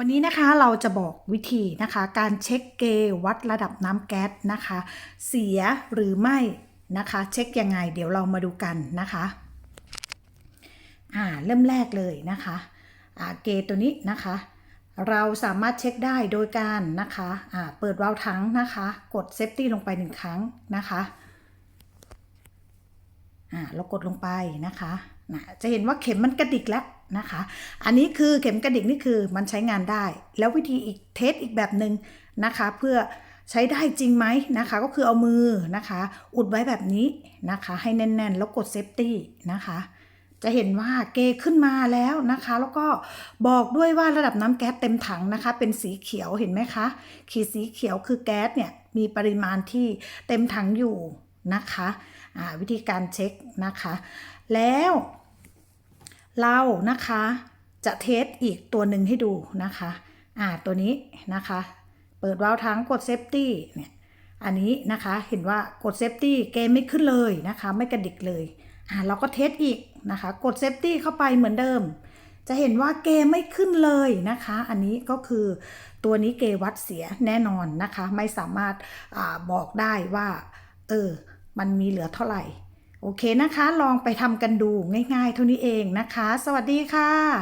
วันนี้นะคะเราจะบอกวิธีนะคะ การเช็คเกวัดระดับน้ำแก๊สนะคะ เสียหรือไม่นะคะ เช็คยังไง เดี๋ยวเรามาดูกันนะคะอ่าเริ่มแรกเลยนะคะอ่าเกตัวนี้นะคะ เราสามารถเช็คได้โดยการนะคะอ่าเปิดวาล์วถังนะคะ กดเซฟตี้ลงไปหนึ่งครั้งนะคะอ่าเรากดลงไปนะคะนะจะเห็นว่าเข็มมันกระดิกแล้ว นะคะ อันนี้คือเข็มกระดิกนี่คือมันใช้งานได้ แล้ววิธีอีกเทสอีกแบบหนึ่งนะคะ เพื่อใช้ได้จริงไหมนะคะ ก็คือเอามือนะคะ อุดไว้แบบนี้นะคะ ให้แน่นๆ แล้วกดเซฟตี้นะคะจะเห็นว่าเกขึ้นมาแล้วนะคะ แล้วก็บอกด้วยว่าระดับน้ำแก๊สเต็มถังนะคะ เป็นสีเขียวเห็นไหมคะ ขีดสีเขียวคือแก๊สเนี่ยมีปริมาณที่เต็มถังอยู่นะคะวิธีการเช็คนะคะ แล้ว เรานะคะจะเทสอีกตัวหนึ่งให้ดูนะคะ อ่าตัวนี้นะคะ เปิดวาล์วถังกดเซฟตี้เนี่ยอันนี้นะคะเห็นว่ากดเซฟตี้เกมไม่ขึ้นเลยนะคะ ไม่กระดิกเลยอ่าเราก็เทสอีกนะคะ กดเซฟตี้เข้าไปเหมือนเดิม จะเห็นว่าเกมไม่ขึ้นเลยนะคะ อันนี้ก็คือตัวนี้เกวัดเสียแน่นอนนะคะ ไม่สามารถอาบอกได้ว่าเออมันมีเหลือเท่าไหร่ โอเคนะคะ ลองไปทำกันดูง่ายๆเท่านี้เองนะคะ สวัสดีค่ะ